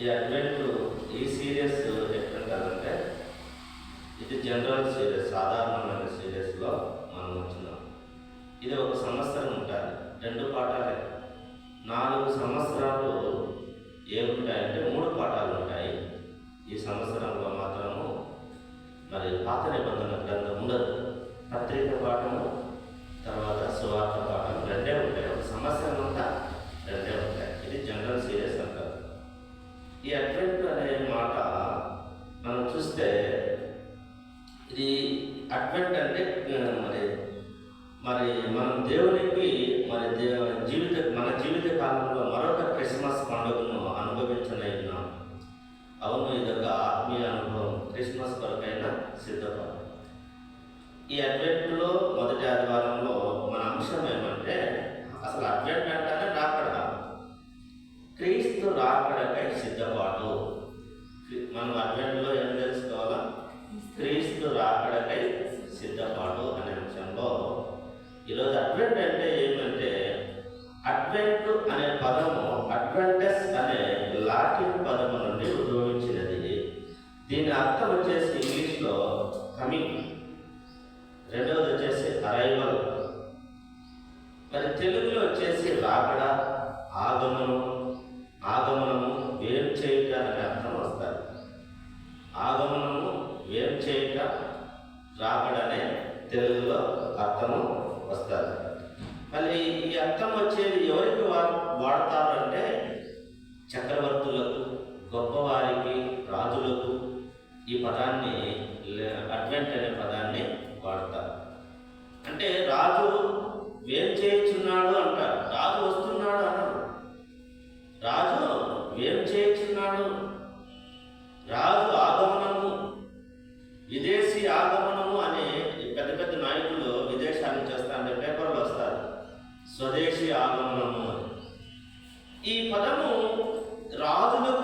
ఈ అడ్వెంట్ ఈ సీరియస్ ఎట్లుంటుందంటే ఇది జనరల్ సీరియస్ సాధారణమైన సీరియస్లో మనం వచ్చినాం. ఇది ఒక సంవత్సరం ఉంటుంది రెండు పాఠాలే. నాలుగు సంవత్సరాలు ఏముంటాయంటే మూడు పాఠాలు ఉంటాయి. ఈ సంవత్సరంలో మాత్రము మరి పాత నిబంధన గ్రంథం ఉండదు. పత్రిక పాఠము తర్వాత సువార్త పాఠం రెండే ఉంటాయి. ఒక సంవత్సరం అంతా రెండే ఉంటాయి. ఇది జనరల్ సీరియస్ ఈ అడ్వెంట్ అనే మాట మనం చూస్తే ఇది అడ్వెంట్ అంటే మరి. మరి మనం దేవునికి మరి జీవిత మన జీవిత కాలంలో మరొక క్రిస్మస్ పండుగను అనుభవించనైనాం అవును ఇదొక ఆత్మీయ అనుభవం. క్రిస్మస్ కొరకైనా సిద్ధపడ. ఈ అడ్వెంట్లో మొదటి ఆదివారంలో మనం అడ్వెంట్లో ఏం తెలుసుకోవాలా? క్రీస్తు రాకడకై సిద్ధపాటు అనే అంశంలో ఈరోజు అడ్వెంట్ అంటే ఏమంటే అడ్వెంట్ అనే పదము అడ్వెంటస్ అనే లాటిన్ పదము నుండి ఉద్భవించినది. దీని అర్థం వచ్చేసి ఇంగ్లీష్లో కమింగ్. రెండవది వచ్చేసి అరైవల్. మరి తెలుగులో వచ్చేసి రాకడ ఆగమనం ఆగమనం రాకడనే తెలుగులో అర్థము వస్తారు మళ్ళీ ఈ అర్థం వచ్చేది ఎవరికి వా- వాడతారు అంటే చక్రవర్తులకు గొప్పవారికి రాజులకు ఈ పదాన్ని అడ్వెంట్ అనే పదాన్ని వాడతారు. అంటే రాజు వేం ఆగమనము. ఈ పదము రాజులకు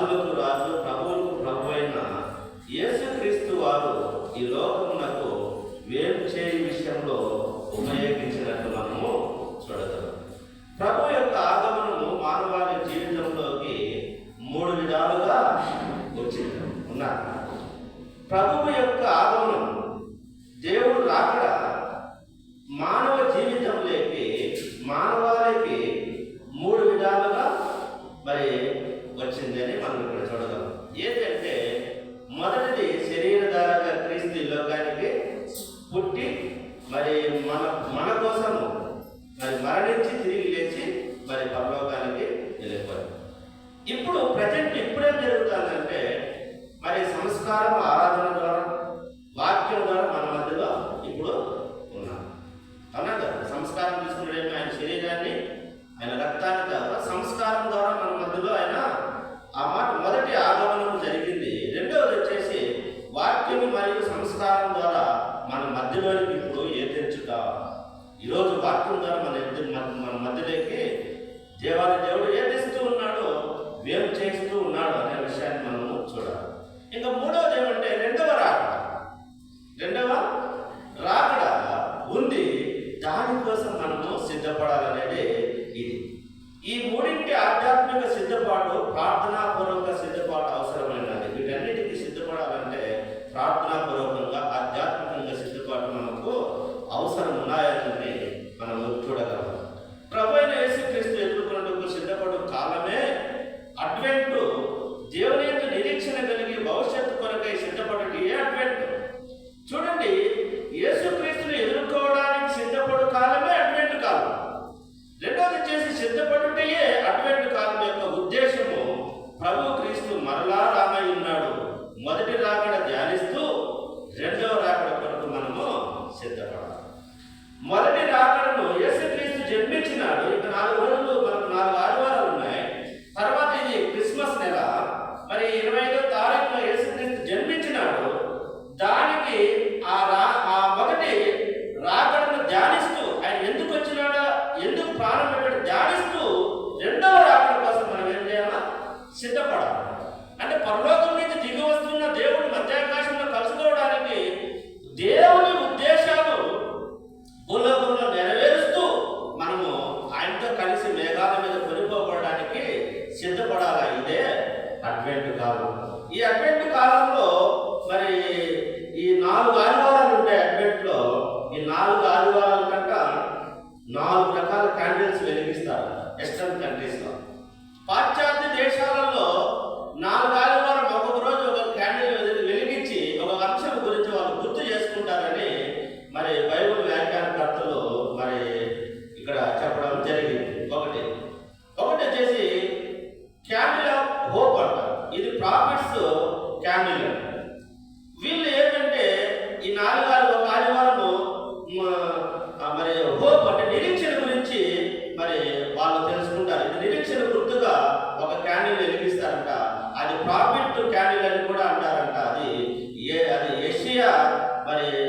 రాజులకు రాజు ప్రభువులకు ప్రభు అయిన యేసుక్రీస్తు వారు ఈ లోకమునకు శరీరాన్ని ఆయన రక్తాన్ని అందరూ కలిసి మేఘాల మీద కొనుక్కోవడానికి సిద్ధపడాలా? ఇదే అడ్వెంట్ కాలం ఈ అడ్వెంట్ varias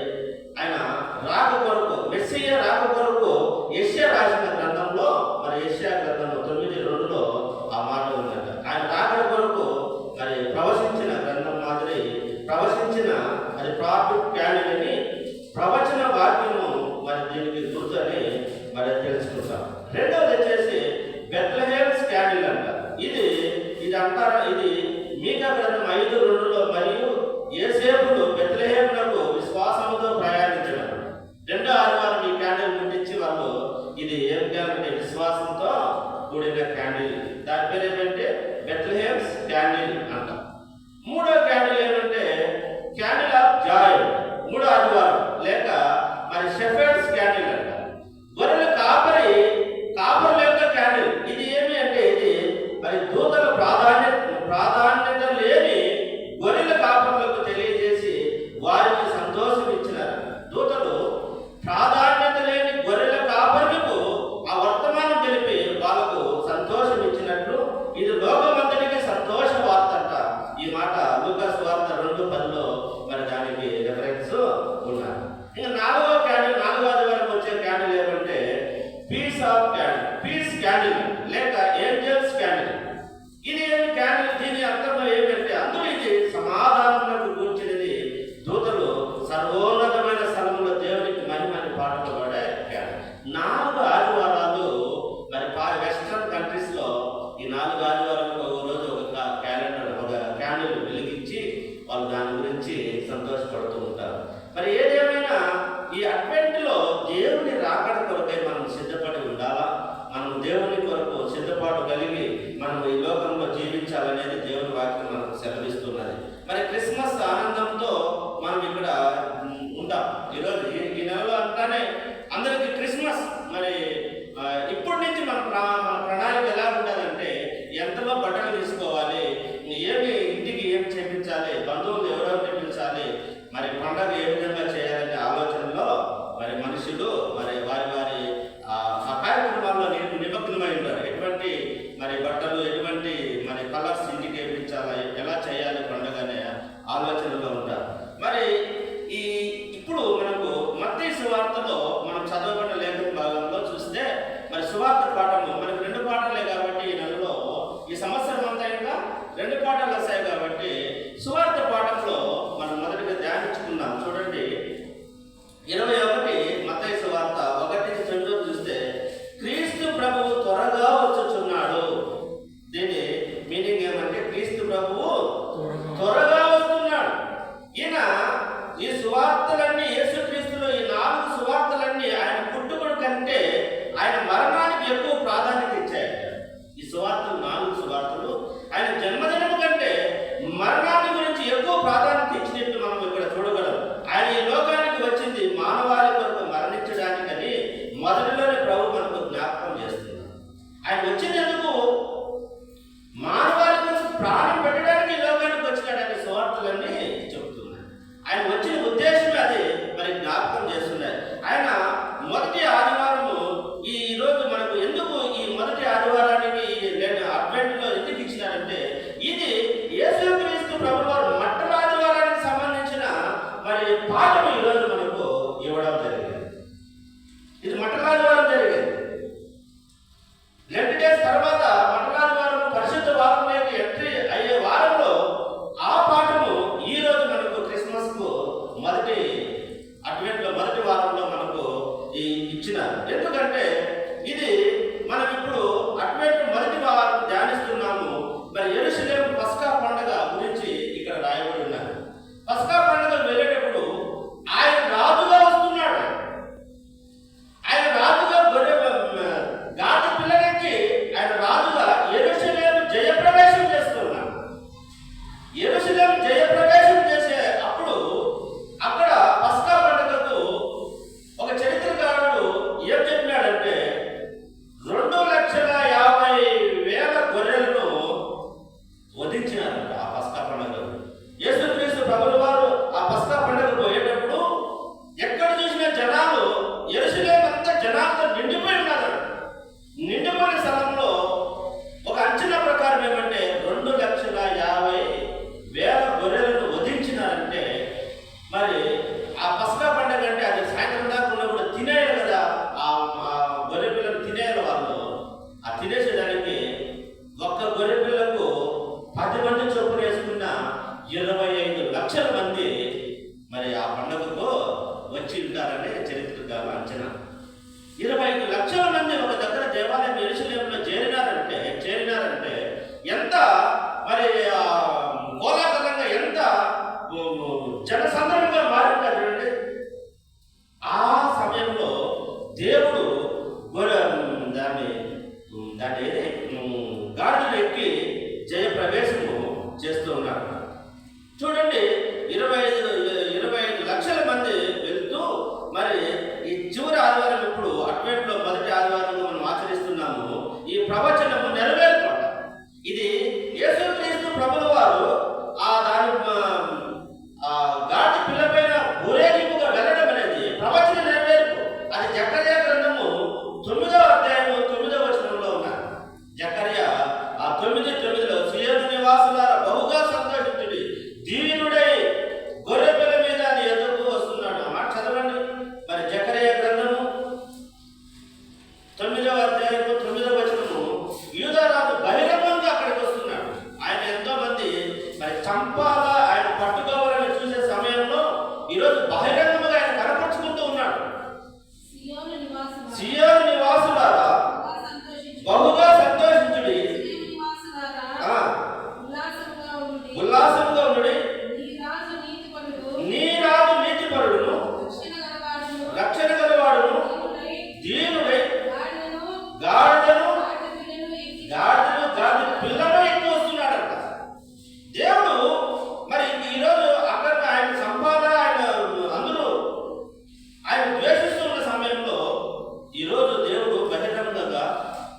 రెండు పాఠాలు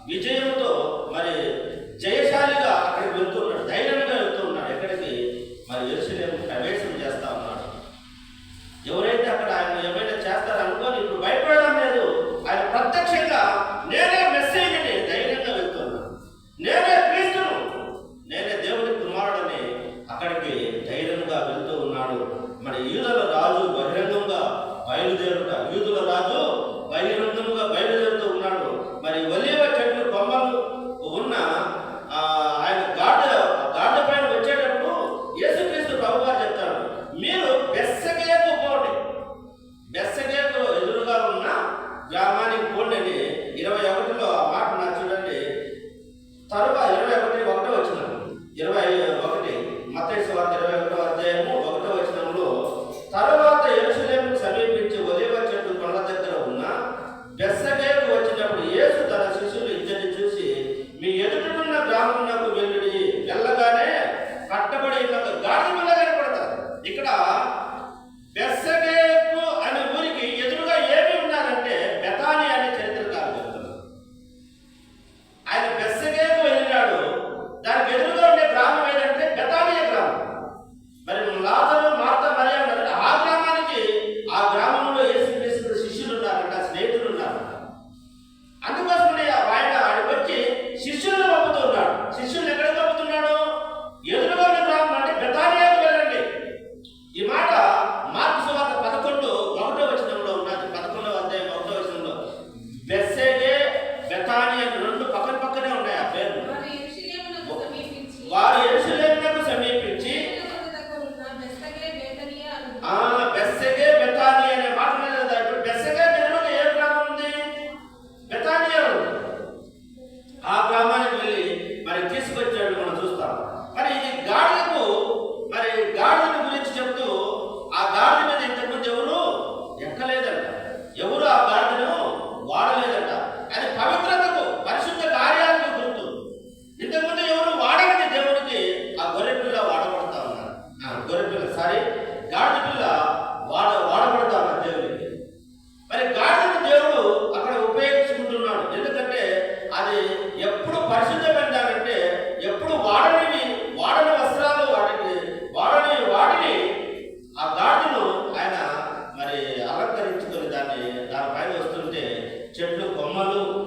విజయంతో ভালো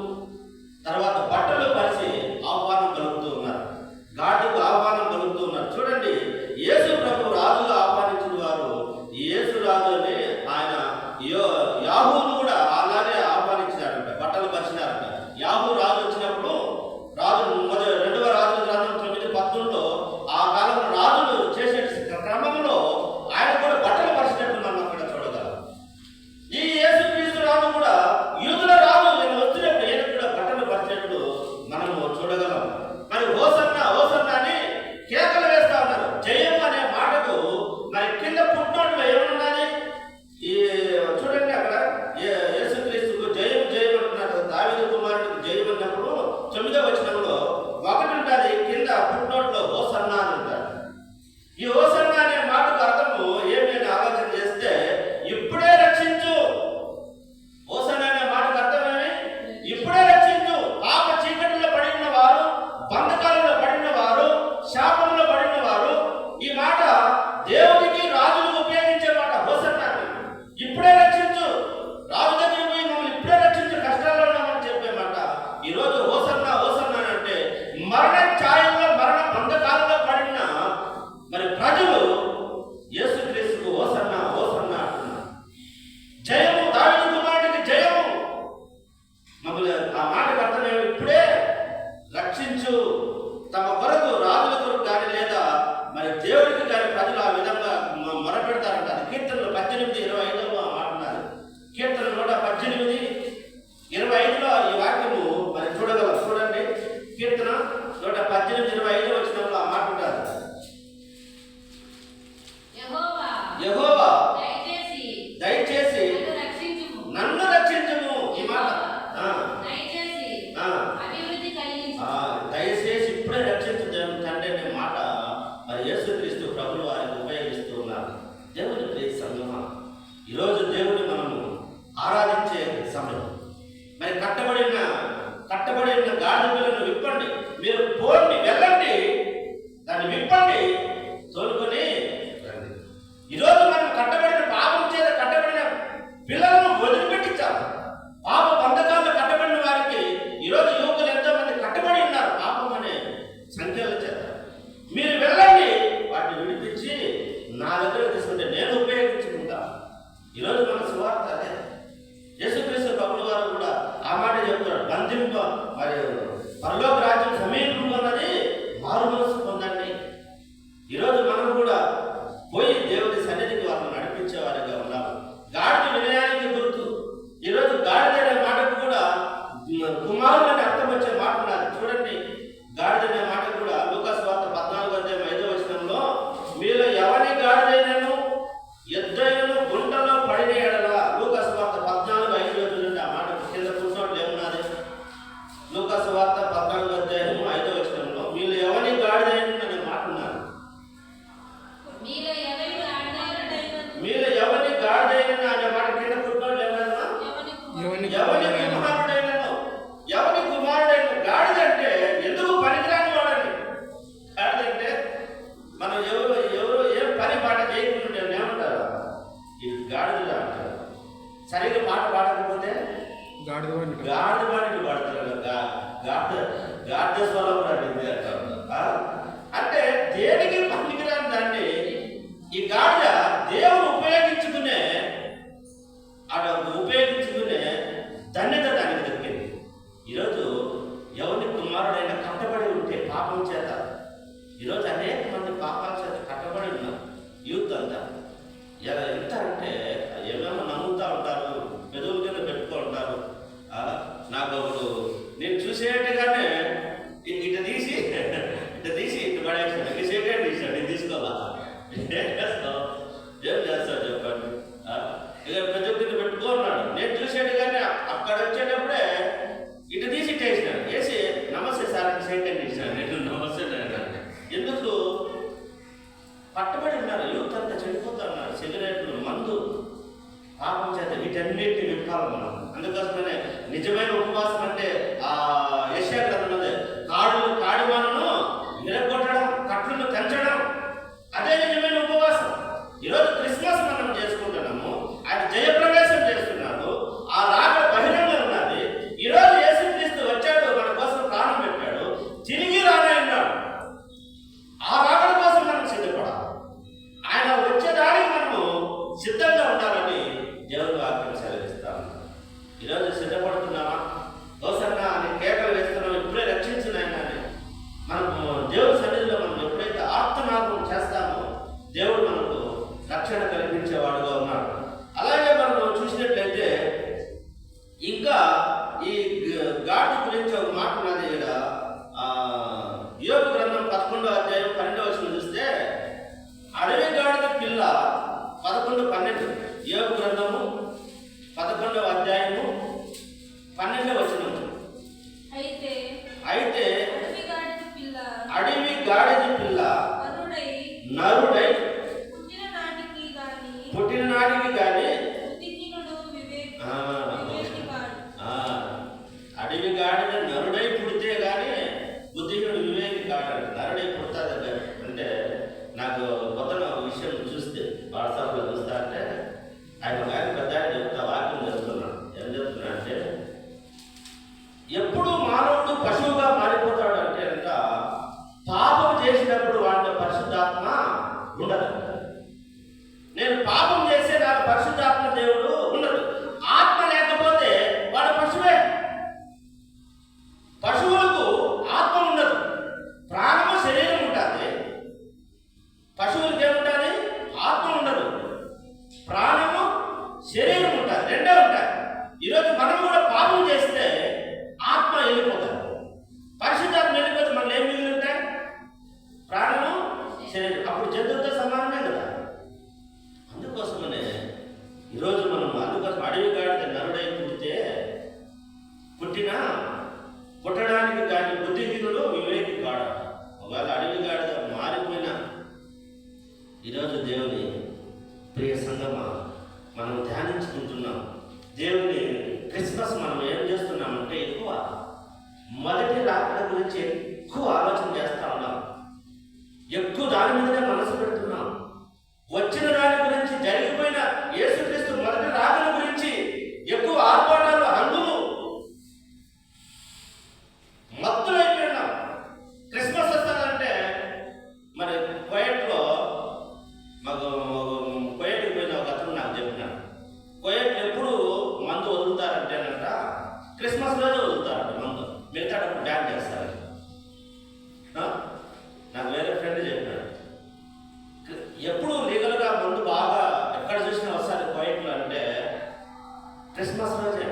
ఆయన ఒక క్రిస్మస్ రోజే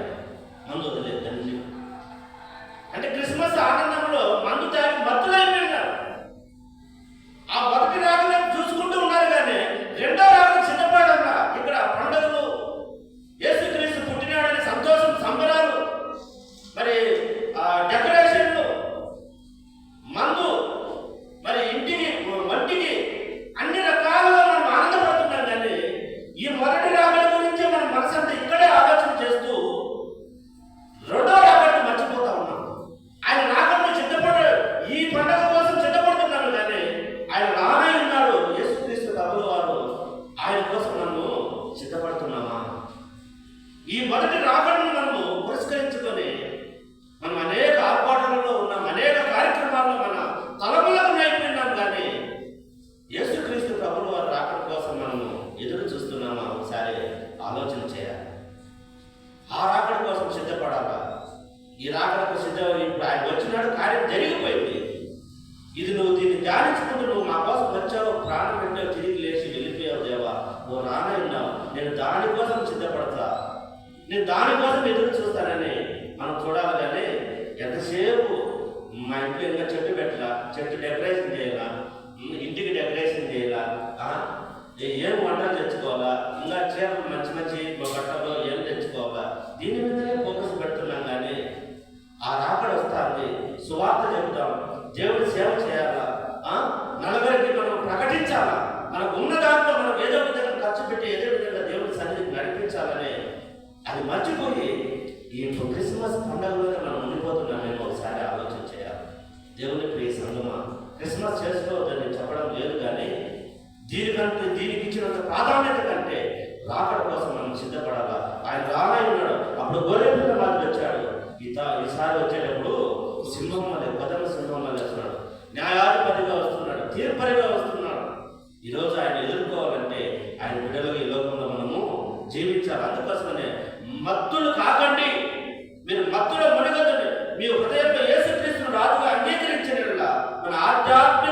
ఇప్పుడు క్రిస్మస్ పండుగలోనే మనం ఉండిపోతున్నామేమో ఒకసారి ఆలోచన చేయాలి. దేవుని ప్రియ సంగమా క్రిస్మస్ చేసుకోవద్దని చెప్పడం లేదు కానీ దీనికంటే దీనికి ఇచ్చినంత ప్రాధాన్యత కంటే రాకడ కోసం మనం సిద్ధపడాలా? ఆయన రానై ఉన్నాడు. అప్పుడు గోరేపిల్ల మాదిరి వచ్చాడు. ఈత ఈసారి వచ్చేటప్పుడు సింహం మధ్య పదన సింహం వల్ల వస్తున్నాడు. న్యాయాధిపతిగా వస్తున్నాడు. తీర్పరిగా వస్తున్నాడు. ఈరోజు ఆయన ఎదుర్కోవాలంటే ఆయన బిడ్డలుగా ఈ లోకంలో మనము జీవించాలి. అందుకోసమనే మత్తులు కాకండి. మీరు భక్తుల మునిగొద్దండి మీ హృదయంలో యేసుక్రీస్తును రాజుగా అంగీకరించిన మన ఆధ్యాత్మిక